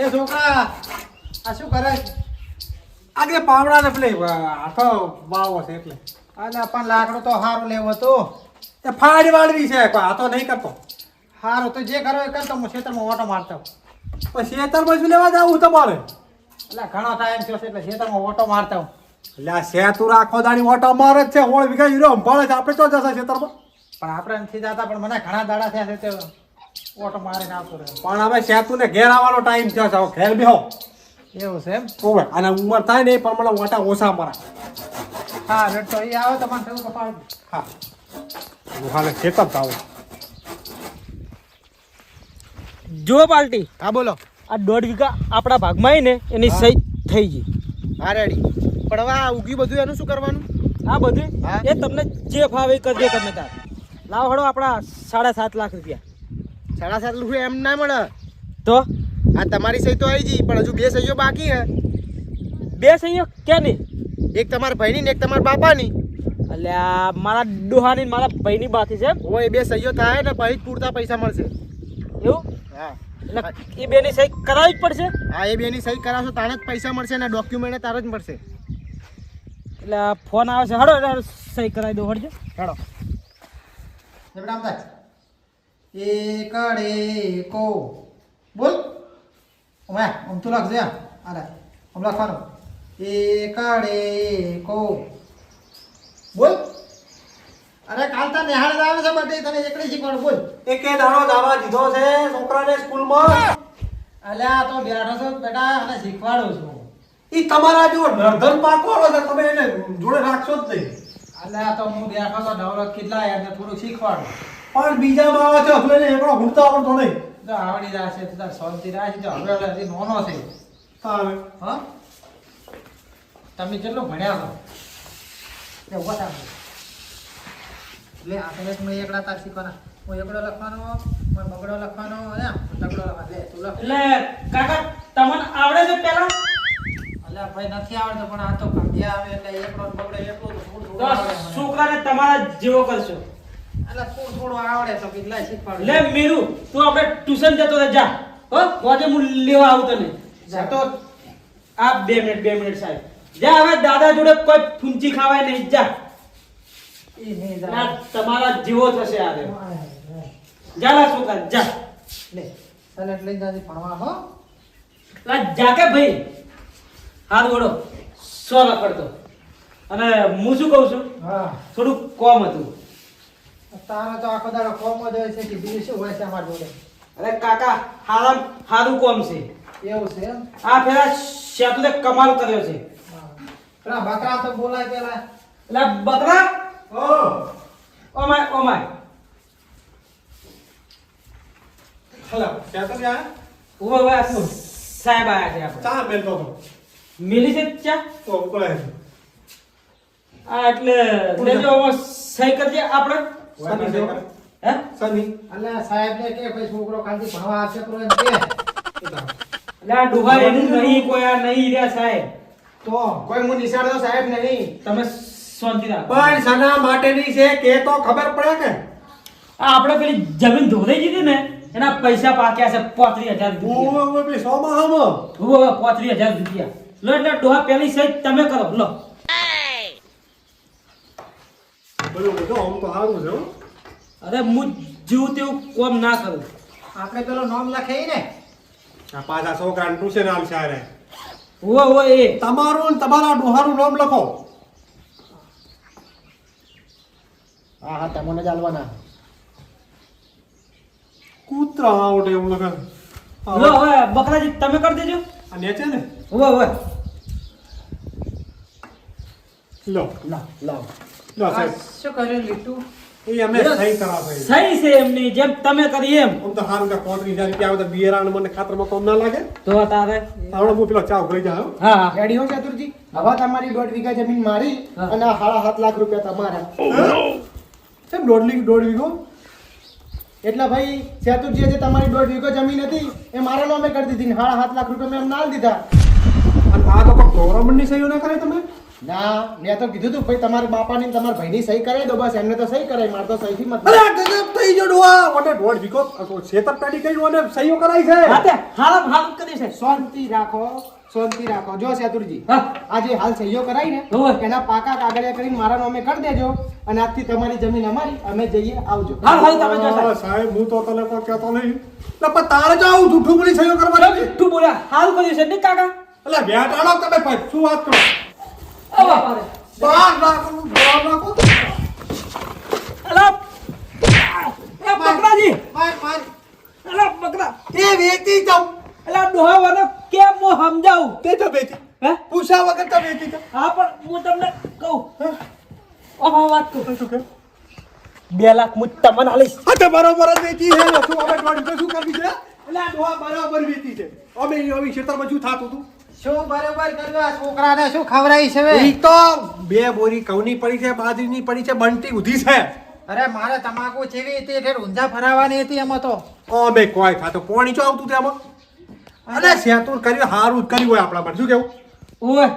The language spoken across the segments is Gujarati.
એ છોકરા, આ શું કરે આગળ પાવડા ને પેલે આખો વાવો છે એટલે. અને પણ લાકડું તો સારું લેવું હતું. એ ફાડી વાળવી છે હાથો નહીં કરતો. સારું તો જે કરો એ કરતો, હું ખેતરમાં ઓટો મારતો પણ ખેતરમાં શું લેવા જાવું તમારે? એટલે ઘણો ટાઈમ થયો છે, એટલે ખેતરમાં ઓટો મારતો એટલે આ સેતુ રાખો દાડી, ઓટો મારે જ છે, હોળ વીઘા હીરો સંભાળે છે આપણે તો જશે ખેતરમાં. પણ આપણે નથી જતા, પણ મને ઘણા દાડા થયા છે, તે ઓટો મારીને આવતો રહ્યો. પણ હવે સેતુ ને ઘેર આવવાનો ટાઈમ થયો છે. ઘેર બેહો. એવું છે એમ? ઓવે અને ઉંમર થાય ને એ પ્રમાણે ઓટા ઓછા મારા હા તો એ આવે તમારે થયું કપાળ હા. હાલે જો પાલટી. હા બોલો. આ દોઢ વીઘા આપણા ભાગમાં ને એની સહી થઈ ગઈ. હા રેડી પણ હવે આ ઉગી બધું એનું શું કરવાનું? આ બધું હા. એ તમને જે ફાવે એ કરજે તમે તાર. લાવ હળો આપણા સાડા સાત લાખ રૂપિયા. સાડા સાત રૂપિયા એમ ના મળે. તો? આ તમારી સહી તો આવી જઈ પણ હજુ બે સહીઓ બાકી હે. બે સહીઓ? ક્યાં નહીં એક તમારા ભાઈની ને એક તમારા બાપાની. એટલે આ મારા ડોહાની મારા ભાઈની બાકી છે ઓ એ બે સહીઓ થાય ને પછી પૂરતા પૈસા મળશે. એવું? હા. એટલે એ બેની સહી કરાવવી જ પડશે? હા એ બેની સહી કરાવશો તારે જ પૈસા મળશે ને ડોક્યુમેન્ટ તારે જ મળશે. એટલે આ ફોન આવે છે. હળો એટલે સહી કરાવી દો હળજો. હેડો એકડે કો. બોલ. ઓમે ઓમ તું લખજે. અરે આમ લખવાનું. એકડે કો. બોલ. અરે કાલ તાર નિહાળ આવે છે બધે તને એકડી શીખવાનું બોલ. એ દાણો દાવા દીધો છે છોકરાને સ્કૂલમાં. અલ્યા તો બેઠો છો બેટા અને શીખવાડું છું. ઈ તમારા જો નર્ધન પાકવાળો છે તમે એને જોડે રાખશો જ નહીં. અલ્યા તો હું બેઠો તો ડેવલપ કેટલા યાર થોડું શીખવાડું. પણ બીજા માં છે હજુ ને એકડો ઘૂંટતો આવડતો નહીં જો આવડી જશે તો તાર શાંતિ રાખી જો હવે હવે હજી નાનો છે. તારે. હા? તમે કેટલો ભણ્યા છો? એ ઊભા થાવ લે આપણે તમે મેં એકડા તાર શીખવાના. હું એકડો લખવાનો પણ બગડો લખવાનો અને આમ તગડો લખવાનો. લે તું લખ. એટલે કાકા તમને આવડે છે પેલા? અલ્યા ભાઈ નથી આવડતો પણ આ તો કંડિયા આવે એટલે એકડો ને બગડો એટલું તો તો. છોકરાને તમારા જેવો કરશો. થોડું થોડું આવડે તો કેટલા શીખવાડું. લે મીરુ તું આપણે ટ્યુશન જતો રહે જા. હો? મોજે હું લેવા આવું તને. જતો આ બે મિનિટ બે મિનિટ સાહેબ. જા હવે દાદા જોડે કોઈ ફૂંચી ખાવાય નહીં જા. નહીં આ તમારા જીવો થશે આ રે. જા લા છોકરા જા. લે તને એટલે જાજે ભણવા હો. લા જા કે ભાઈ. હાથ વડો સો રખડતો. અને હું શું કહું છું? હા. થોડું કોમ હતું. તારો તો આખો દાડો કોમ જ હોય છે કે બીજું શું હોય છે અમારા જોડે? અરે કાકા હારામ હારું કોમ છે. એવું છે આ પેલા શેતુએ કમાલ કર્યો છે. પેલા બકરા તો બોલાય પેલા. એટલે બકરા? ઓ. Oh my oh my. Hello ક્યાં જા ઊભો ઊભો આ સાહેબ આયા છે આપણે. ચા મેલતો તો મિલી છે ચા? તો ઉકળે આ એટલે લેજો સહી કરજે આપણે. સની છે હે? સની અલ્યા સાહેબ ને કે ભાઈ છોકરો કાલથી ભણવા આવશે તો એમ કે. એટલે આ ડુહા એનું નહીં કોઈ આ નહીં રહ્યા સાહેબ. તો? કોઈ હું નિશાળો સાહેબ નહીં. તમે શાંતિ રાખો. પણ સના માટેની છે કે તો ખબર પડે કે આ આપણે પેલી જમીન ધોરાઈ દીધી ને એના પૈસા પાક્યા છે પોત્રીસ હજાર રૂપિયા. ઓવે ઓવે બી સોમાં હામાં. ઊભો પોત્રીસ હજાર રૂપિયા. લો એટલે ડોહા પેલી સહી તમે કરો લો. બરોબર બધું આમ તો સારું છે અરે હું જીવું તેવું કોમ ના કરું. આપણે પેલો નામ લખે ને. આ પાછા છોકરાને ટ્યુશન આમ છે હારે. ઓ ઓ એ. તમારું ને તમારા ડોહાનું નામ લખો. હા હા તમને જ આલવાના. કૂતરા આવડે એવું લખે. લો હવે બકરાજી તમે કરી દેજો. આ નેચે ને? ઓ ઓ લો. લો લો. લો સાહેબ. શું કર્યું લીટું એ અમને સહી કરાવે સહી છે એમની જેમ તમે કરી એમ. આમ તો સારું કે પોત્રીસ હજાર રૂપિયા આવે તો બિયારણ મને ખાતરમાં કોમ ના લાગે. તો તારે. આવડે હું પેલો ચા ઉભરી જાય હા હા. રેડી હો ચતુરજી? હવે તમારી દોઢ વીઘા જમીન મારી અને આ સાત લાખ રૂપિયા તમારા કેમ દોઢ લીક દોઢ વીઘો? એટલે ભાઈ ચતુરજી જે તમારી દોઢ વીઘો જમીન હતી એ મારા નામે કરી દીધી હાડા સાડા સાત લાખ રૂપિયા મેં એમ ના દીધા. અને આ તો કોઈ ગવર્મેન્ટની સહીઓ ના કરે તમે? ના મેં તો કીધું તું ભાઈ તમારા બાપાની ને તમારા ભાઈની સહી કરાવી દો બસ એમને તો સહી કરાવી મારે તો સહીથી મત અરે ગજબ થઈ ગયો ડોહા. ઓને દોઢ છેતર પેડી કઈ ઓને સહીઓ કરાઈ છે. હાતે હાલ હાલ કરી છે. શાંતિ રાખો શાંતિ રાખો. જો સેતુરજી હા. આજે હાલ સહીઓ કરાઈ ને એના પાકા કાગળિયા કરીને મારા નામે કરી દેજો અને આજથી તમારી જમીન અમારી અમે જઈએ આવજો. હાલ હાલ તમે જો સાહેબ. હું તો તને કોઈ કહેતો નહીં. પણ તારે જો આવું જૂઠું બોલી સહીઓ કરવા તું બોલ્યા. હાલ કર્યું છે ને કાકા? એટલે બેટાડો તમે ભાઈ શું વાત કરો. બહાર નાખો બહાર નાખો અલા. એ બકરાજી. માર માર. અલા બકરા. એ વેચી જાઉં. અલા ડોહા વાળો કેમ હું સમજાવું? તે તો હે? પૂછ્યા વગર તો વેચી જાઉં. હા પણ હું તમને કહું. ઓહો વાત કહું શું કે? બે લાખ હું તમને આલીશ હા તો બરોબર જ વેચી છે. શું અમે શું કરવી છે? આ ડોહા બરાબર વેચી છે. અમે આવી ખેતરમાં શું થતું હતું? શું બરોબર કર્યું આ છોકરાને? શું ખવડાવી છે ઈ તો બે બોરી કવની પડી છે બાજરીની પડી છે બંટી ઉધી છે. અરે મારે તમાકુ ચેવી હતી એટલે ઊંઝા ફરાવાની હતી એમાં તો. અમે કોઈ ખાતો પોણી ચો આવતું તેમાં અરે સેતુર કર્યું હારું જ કર્યું હોય આપણા માટે. શું કેવું? ઓય.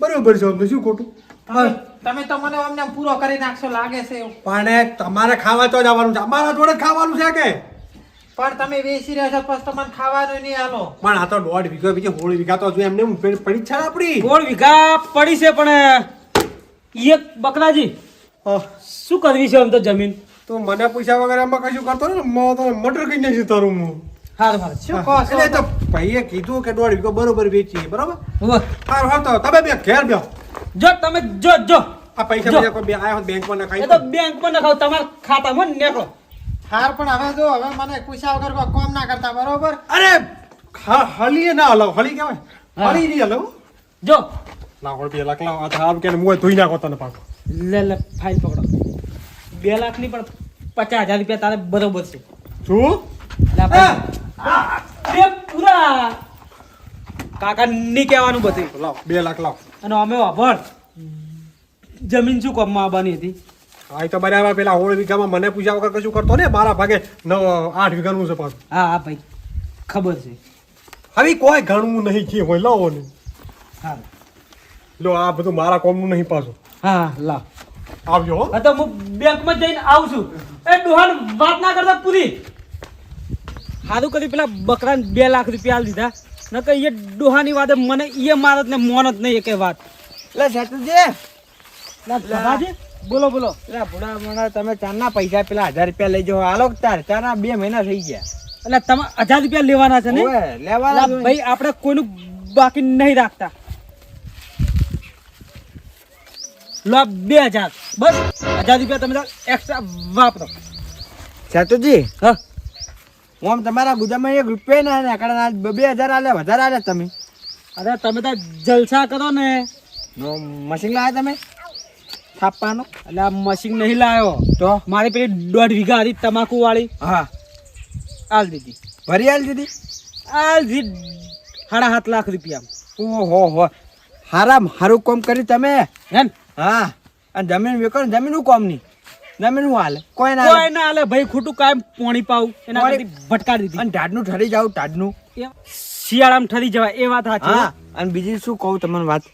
બરોબર છે અમને શું ખોટું? તમે તમે તો મને અમને પૂરો કરી નાખશો લાગે છે પણ તમારે ખાવા તો જ આવવાનું છે. અમારા જોડે ખાવાનું છે કે? પણ તમે વેચી રહ્યા છો પછી તમને મને ખાવાનું નહીં આલો. પણ આ તો દોઢ વીઘો બીજી હોળ વીઘા તો હજુ એમને એમ પડી છે આપડી? હોળ વીઘા પડી છે પણ એક બકરાજી. શું કરવી છે આમ તો જમીન? તો મને પૈસા વગર એમાં કશું કરતો ને મેં તો મટર કઈ નાખ્યું તારું હું હારું હારું. શું કહો એટલે તો ભાઈએ કીધું કે દોઢ વીઘો બરોબર વેચીએ બરોબર? હાર હારું તો તમે બે ઘેર બે જો તમે જો જો. આ પૈસા. બીજા કોઈ બે આયા હોત બેંકમાં એ નખાઈ તો બેંકમાં નખાવ તમારા ખાતામાં નીકળો. હાર પણ હવે જો હવે મને પૂછ્યા વગર કોઈ કોમ ના કરતા બરોબર? અરે હ- હળીએ ના હલાવ હળી કહેવાય. હલી હળી નહીં હલાવ. જો. લાવ બે લાખ લાવ આ થાબ કે મુએ ધોઈ નાખો તને પાછો. લે લે ફાઇલ પકડો. બે લાખની પણ પચાસ હજાર રૂપિયા તારે બરોબર છે. શું. બે પૂરા. કાકા ની કહેવાનું બધું લાવ બે લાખ લાવ. અને અમે વાપર. જમીન શું કોમમાં આવવાની હતી? આ તો બરાબર પેલા હોળ વીઘામાં મને પૂછ્યા વગર કશું કરતો ને મારા ભાગે નવ આઠ વીઘાનું છે પાછું હા હા ભાઈ. ખબર છે. હવે કોઈ ઘણું નહીં જે હોય લાવો ને. હા. લો આ બધું મારા કોમનું નહીં પાછું. હા લા. આવજો હો. હા તો હું બેંકમાં જઈને આવું છું. એ ડોહાન વાત ના કરતા પૂરી. સારું કર્યું પેલા બકરાને બે લાખ રૂપિયા આલી દીધા. નકર એ ડોહાની વાત મને એ મારત ને મોન જ નહીં એકે વાત. એટલે બોલો બોલો. પેલા ભૂડા ભૂડા તમે ચારના પૈસા પેલા હજાર રૂપિયા લઈ જાઓ. હાલો તાર ચારના બે મહિના થઈ ગયા. એટલે તમે હજાર રૂપિયા લેવાના છે ને? લેવાના. ભાઈ આપણે કોઈનું બાકી નહીં રાખતા. લો બે હજાર. બસ હજાર રૂપિયા તમે એક્સ્ટ્રા વાપરો. સેતુજી હા. આમ તમારા ગુજરાતમાં એક રૂપિયા ના કારણ બે હજાર આલે વધારે આલે તમે. અરે તમે તો જલસા કરો ને. નો મશીન લાવ્યા તમે? થાપવાનું એટલે આ મશીન નહીં લાવ્યો તો? મારી પેલી દોઢ વીઘા હતી તમાકુ વાળી હા. આલ દીધી. ભરી આલ દીધી? આલ દીધી. સાડા સાત લાખ રૂપિયા ઓહો હો. હારા હારું કામ કરી તમે? હે હા. અને જમીન વેકો ને જમીન કામ નહીં. જમીન હું હાલે. કોઈ ના કોઈ ના હાલે. ભાઈ ખોટું કાયમ પોણી પાવું એના ભટકાડી દીધી. અને ટાઢનું ઠરી જાવ ટાઢનું શિયાળામાં ઠરી જવાય. એ વાત સાચી. અને બીજી શું કહું તમને વાત.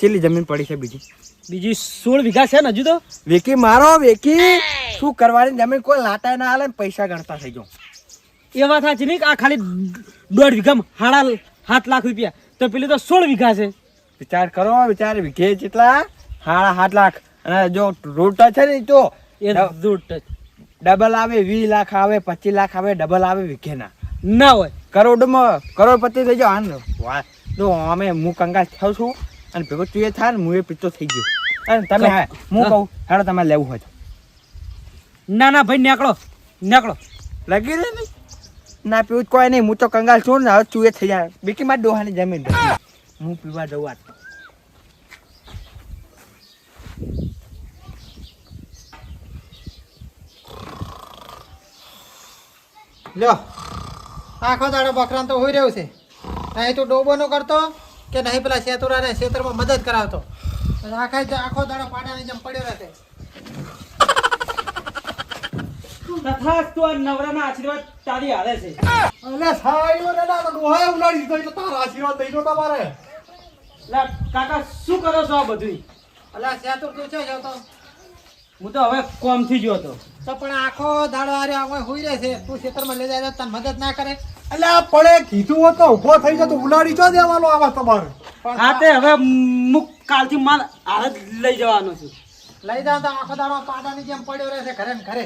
ચેલી જમીન પડી છે બીજી? બીજી સોળ વીઘા છે ને હજુ તો? વેકી મારો વેકી. શું કરવાની? જમીન કોઈ લાતા ના હાલે ને પૈસા ગણતા થઈ જાઉં. એ વાત સાચી નહીં કે આ ખાલી દોઢ વીઘા હાડા સાત લાખ રૂપિયા. તો પેલી તો સોળ વીઘા છે. વિચાર કરો વિચાર વીઘે જેટલા? સાડા સાત લાખ. અને જો રોડ છે ને તો એ દૂધ ડબલ આવે વીસ લાખ આવે પચીસ લાખ આવે ડબલ આવે વીઘેના. ના હોય. કરોડમાં કરોડપતિ થઈ જાવ આને વાહ. જો અમે હું કંગાળ થાઉં છું. અને ભેગો તું એ થાય ને હું એ પીતો થઈ ગયો. અને તમે હા હું કહું હેડો તમારે લેવું હોય તો. ના ના ભાઈ નીકળો નીકળો. લગી નહીં? ના પીવું જ કોઈ નહીં. હું તો કંગાલ છું ને હવે તું એ થઈ જાય બીકી માં ડોહાની જમીન હું પીવા જવું આજ. લ્યો. આખો દાડો બકરાન તો હોઈ રહ્યું છે. અહીં તું ડોબો નો કરતો. કે નહીં પેલા શેતુરાને શેતરમાં મદદ કરાવતો. આખા આખો દાડો પાડાની જેમ પડ્યો રહે તથાસ્તુ આ નવરાના આશીર્વાદ તારી હાલે છે. અલે સાયો ને ના તો ઉલાડી દીધો એટલે તારા આશીર્વાદ તમારે. લે કાકા શું કરો છો આ બધું અલા શેતુર તું છે જો તો હું તો હવે કોમથી હતો. તો પણ આખો દાડો આરે આમાં હોઈ રહે છે. તું ખેતરમાં લઈ જાય તને મદદ ના કરે. એટલે આ પડે કીધું હોત તો ઊભો થઈ જતો ઉલાડી ચો દેવાનો આવા તમારે. પણ હા તે હવે હું કાલથી માલ હાલ જ લઈ જવાનો છું. લઈ જાવ તો આખો દાડો પાડાની જેમ પડ્યો રહે છે ઘરે ને ઘરે.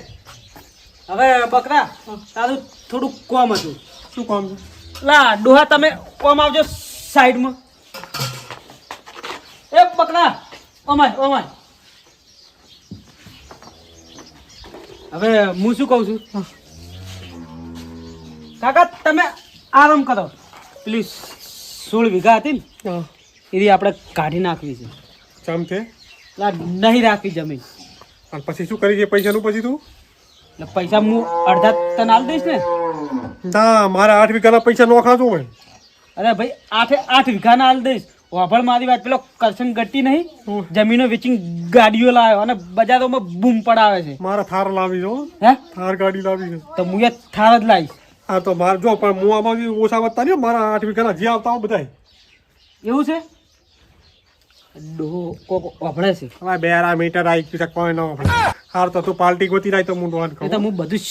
હવે બકરા તારું થોડું કોમ હતું. શું કોમ લા ડોહા તમે કોમ આવજો સાઈડમાં. એ બકરા ઓમાય ઓમાય. હવે હું શું કહું છું? કાકા તમે આરામ કરો. પેલી સોળ વીઘા હતી ને એ એની આપણે કાઢી નાખવી છે. ચમ છે નહીં રાખવી જમીન. અને પછી શું કરી છે પૈસાનું પછી તું? એટલે પૈસા હું અડધા તને આલ દઈશ ને. ના મારા આઠ વીઘાના પૈસા નોખા હોય. અરે ભાઈ આઠે આઠ વીઘાના આલ દઈશ. વાભળ મારી વાત પેલો કરશન ગટ્ટી નહીં. જમીનો વેચીને ગાડીઓ લાવ્યો અને બજારોમાં બૂમ પડાવે છે. મારા થાર લાવી જો હે? થાર ગાડી લાવી છે. તો હું એ થાર જ લાવીશ. હા તો માર જો પણ હું આમાં બી ઓછા વધતા નહીં મારા આઠ વીઘાના જે આવતા હોય બધા એવું છે? ડોહો કોક વાપરે છે. હવે બેરા મીટર આવી ગયું કોઈ ન વાપરે. હાર તો તું પાર્ટી ગોતી રાય તો હું ડોન એ હું બધું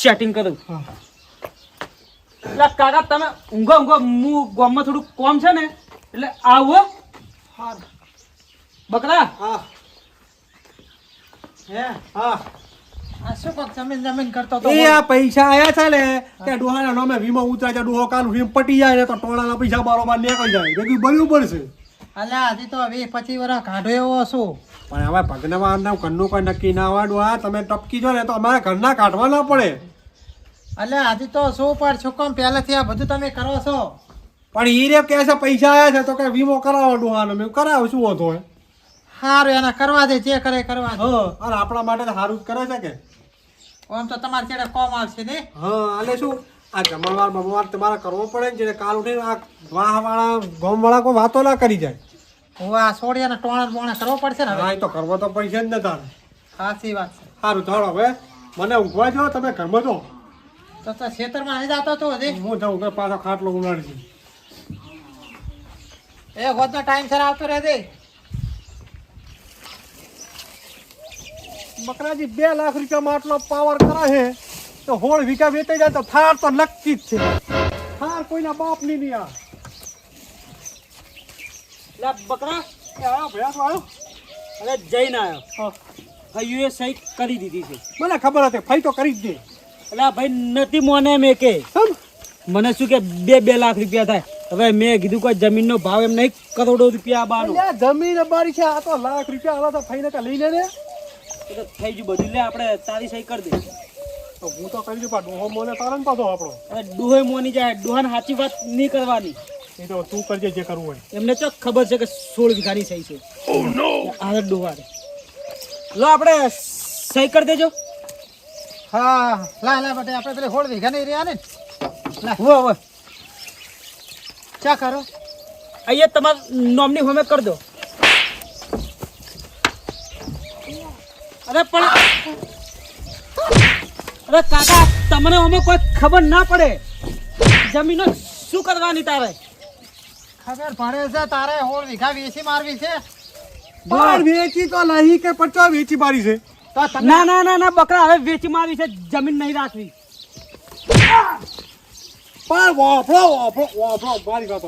સેટિંગ કરું. એટલે કાકા તમે ઊંઘો ઊંઘો. હું ગામમાં થોડું કોમ છે ને એટલે આવો. બકરા. હા. હે હા. પૈસા આયા છે ને તે ડોહાના નામે વીમો ઉતરાય ડોહો કાલ વીમ પટી જાય ને તો ટોળાના પૈસા બારોબાર નીકળી જાય. બધું બરોબર છે. અલ્યા હજી તો વીસ પચીસ વર્ષ કાઢો એવો પણ હવે ભગનવાનના ઘરનું કોઈ નક્કી ના ડોહા તમે ટપકી જો ને તો અમારા ઘરના કાઢવા ના પડે. અલ્યા હજી તો શું પણ શું કામ? પહેલેથી આ બધું તમે કરો છો. પણ ઈ રે કે છે પૈસા આવ્યા છે તો કે વીમો કરાવો ડોહાનો. મેં કરાવું શું હતો સારું એના કરવા દે જે કરે કરવા દે. અને આપણા માટે તો સારું જ કરે છે કે. આમ તો તમારે છેડે કોમ આવશે ને? હા એટલે શું? આ જમણવાર બમણવાર તમારે કરવો પડે ને જેને કાલ ઉઠીને આ વાહવાળા ગોમવાળા કોઈ વાતો ના કરી જાય. હું આ સોડિયાના ટોણા બોણા કરવો પડશે ને હા એ તો કરવો તો પૈસા જ ને તારે. સાચી વાત છે. સારું ચાલો હવે. મને ઊંઘવા જો તમે ઘરમાં જો. તો તો ખેતરમાં નહીં જતો તો હજી? હું જાઉં કે પાછો ખાટલો ઉલાડી એ હોદનો ટાઈમ સર આવતો રહેજે. બકરાજી બે લાખ રૂપિયામાં આટલો પાવર કરે છે તો હોળ વીઘા વેચાઈ જાય તો થાર તો નક્કી જ છે. થાર કોઈના બાપની નહીં આ. લે બકરા આવ્યો ભૈયા આવ્યો અરે જઈને આવ્યો. હા. સહી કરી દીધી છે. મને ખબર હતી ફાઈ તો કરી જ દે. એટલે ભાઈ નથી મોને મેં કે મને શું કે બે બે લાખ રૂપિયા થાય. હવે મેં કીધું કોઈ જમીનનો ભાવ એમ નહીં કરોડો રૂપિયા બાનો. જમીન બારી છે આ તો લાખ રૂપિયા આલા તો ફાઈને લઈ લે ને. તો થઈ ગયું બધું. લે આપણે તારી સહી કરી દે. તો હું તો કરી દઉં પણ ડોહો મોને તારણ પાછો આપણો. હવે ડોહે મોની જાય. ડોહાને સાચી વાત નહીં કરવાની. એ તો તું કરજે જે કરવું હોય. એમને ચોક ખબર છે કે સોળ વીઘાની સહી છે. આ ડોહા લો આપણે સહી કરી દેજો. હા લા લા બટે આપણે પેલી હોળ વીઘા નહીં રહ્યા ને. લા હો હો. ચા કરો. અહીંયા તમારા નોમની હોમે કરી દો. અરે પણ અરે કાકા તમને અમે કોઈ ખબર ના પડે. જમીનો શું કરવાની તારે? ખબર પડે છે તારે હોળ વીઘા વેચી મારવી છે. બાર વેચી તો નહીં કે પચો વેચી મારી છે? ના ના ના ના બકરા હવે વેચી મારી છે જમીન નહીં રાખવી. પણ વાફળો વાફળો વાફળો મારી વાત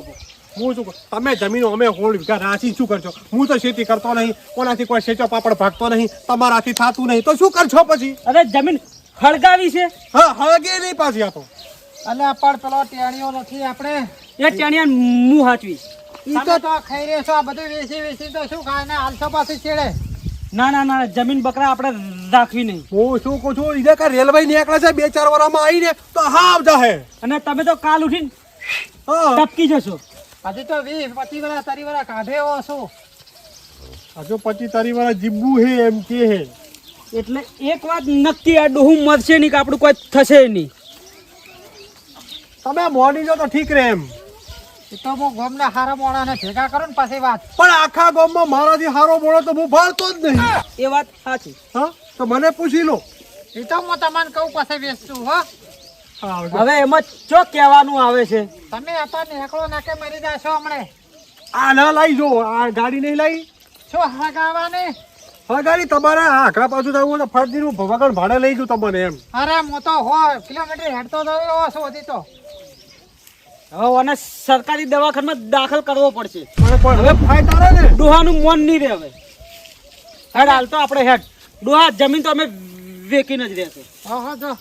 હું શું? તમે જમીનો અમે હોળ વીઘા રાશી શું કરશો? હું તો ખેતી કરતો નહીં કોનાથી કોઈ સેચો પાપડ ભાગતો નહીં તમારાથી થતું નહીં. તો શું કરશો પછી? અરે જમીન હળગાવી છે. હા હળગે નહીં પાછી આપો તો. પણ પેલો ટેણીઓ નથી આપણે. એ ટેણીયા મું હાચવી. ઈ તો તો ખાઈ રહ્યો છો આ બધું વેચી વેચી તો શું ખાય? ને આલસો પાછી છેડે. ના ના ના જમીન બકરા આપણે રાખવી નહીં. હું શું કહું છું ઈદે કા રેલવે નીકળે છે બે ચાર વરામાં આવીને તો હાવ જાહે. અને તમે તો કાલ ઉઠીને હા. ટપકી જશો. હજી તો વીસ પચીસ વાળા તારી વાળા કાઢે શું હજુ પછી તારી વાળા જીબુ હે એમ કે હે. એટલે એક વાત નક્કી આ ડોહું મરશે નહીં કે આપણું કોઈ થશે નહીં. તમે મોડી જો તો ઠીક રહે એમ. એ તો હું ગોમના હારા મોણાને ભેગા કરું ને પછી વાત. પણ આખા ગોમમાં મારાથી હારો મોડો તો હું ભરતો જ નહીં. એ વાત સાચી. હા? તો મને પૂછી લો. એ તો હું તમને કહું પાસે વેચતું હા. હવે એમાં ચો કહેવાનું આવે છે? તમે હતા ને ના નાકે મરી જાશો હમણે. આ ના લઈ જો આ ગાડી નહીં લઈ. શું હગાવાને? હા ગાડી તમારે આ આખરા પાછું થયું તો ફરજીનું વગર ભાડે લઈ જઉં તમને એમ. અરે હું તો હોય કિલોમીટર હેડતો એવો સુધી તો. હવે અને સરકારી દવાખાનામાં દાખલ કરવો પડશે. પણ હવે ફાય તારે ને. ડોહાનું મન નહીં રહે હવે. હેડ હાલ તો આપણે હેડ. ડોહા જમીન તો અમે વેકીને જ રહેશે. હા હા જો.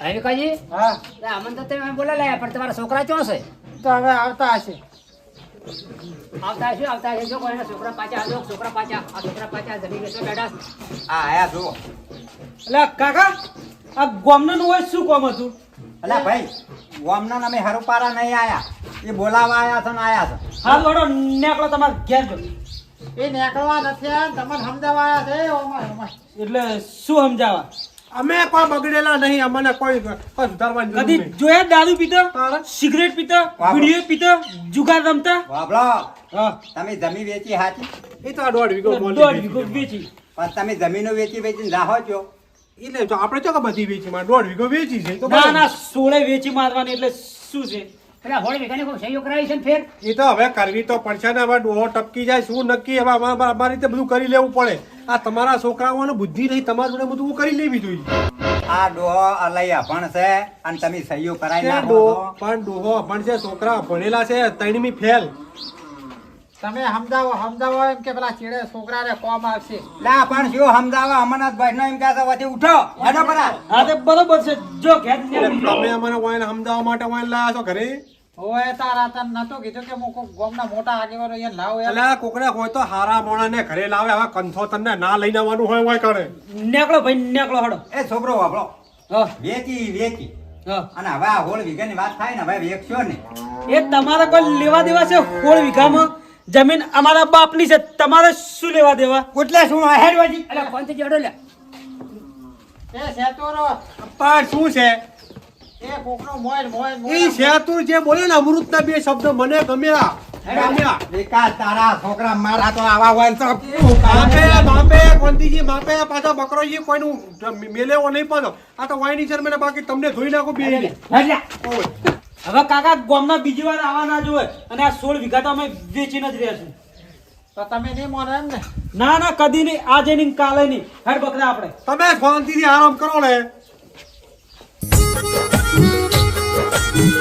હા વિકાજી હા. એટલે અમન તો તમે બોલે લાયા પણ તમારા છોકરા ક્યાં છે? તો હવે આવતા હશે. આવતા હશે આવતા હશે. જો કોઈના છોકરા પાછા છોકરા પાછા આ છોકરા પાછા જમી બેસો બેઠા છે. આ આયા જુઓ. એટલે કાકા આ ગોમનું હોય શું કોમ હતું? અલા ભાઈ ગામના નામે હરુપારા નહીં આયા. એ બોલાવા આયા છે ને આયા છે. હા વડો નેકળો તમારે ઘેર જો. એ નેકળવા નથી આ તમને સમજાવાયા છે ઓમાં ઓમાં. એટલે શું સમજાવવા? અમે કોઈ બગડેલા નહીં અમને કોઈ જરૂર કદી. જોયા દારૂ પીતો સિગરેટ પીતો. બીડીઓ પીતો જુગાર રમતા? વાપરો તમે જમી વેચી હાચી? એ તો આ દોઢ વીઘો બોલી દોઢ વેચી. વીઘો વેચી. પણ તમે જમીનો વેચી વેચીને રાહો છો? એટલે તો આપણે ચો કે બધી વેચી માં દોઢ વીઘો વેચી છે તો ના ના સોળે વેચી મારવાની એટલે શું છે? પેલા હોળ વિકાની કોઈ સહીઓ કરાવી છે ને ફેર? એ તો હવે કરવી તો પડશે ને હવે ડોહો ટપકી જાય શું નક્કી? હવે અમારે અમારી રીતે બધું કરી લેવું પડે. આ તમારા છોકરાઓને બુદ્ધિ નહીં તમારા જોડે બધું કરી લેવી જોઈએ. આ ડોહો અલૈયા પણ છે અને તમે સહીઓ કરાવી નાખો પણ ડોહો પણ છે છોકરા ભણેલા છે તૈણમી ફેલ. તમે સમજાવો સમજાવો એમ કે પેલા ચીડે છોકરાને કોમ આવશે. ના પણ જો સમજાવો અમરનાથ ભાઈ નો એમ કે છે વચ્ચે ઉઠો હેડો પરા હા તે બરોબર છે જો ઘેર તમે અમને વાયન સમજાવવા માટે વાયન લાયા છો ઘરે? હોય તારા તને નતો કીધું કે હું ગોમના મોટા આગેવાનો અહીંયા લાવો એટલે કોકડા હોય તો હારા મોણાને ઘરે લાવે હવે કંથો તને ના લઈને આવવાનું હોય હોય કરે. નેકળો ભાઈ નેકળો હડો. એ છોકરો વાપરો. વેચી વેચી. અને હવે આ હોળ વીઘાની વાત થાય ને હવે વેચશો ને. એ તમારે કોઈ લેવા દેવા છે હોળ વીઘામાં? જમીન અમારા બાપની છે તમારે શું લેવા દેવા? એટલે શું આ એટલે કોણથી જડો લે એ સેતુરો પણ શું છે? એ શેતુર જે બોલે ને અમૃતના બે શબ્દ મને ગમ્યા બાકી તમને ધોઈ નાખો બે હવે કાકા ગામના બીજી વાર આવવા ના હોય અને આ સોળ વીઘા તો અમે વેચીને જ રહ્યા છું તો તમે નહીં મોનો એમ ને ના ના કદી નહીં. આજે નહીં કાલે નહીં. હેડ બકરા આપણે. તમે શાંતિથી આરામ કરો ને. Thank you.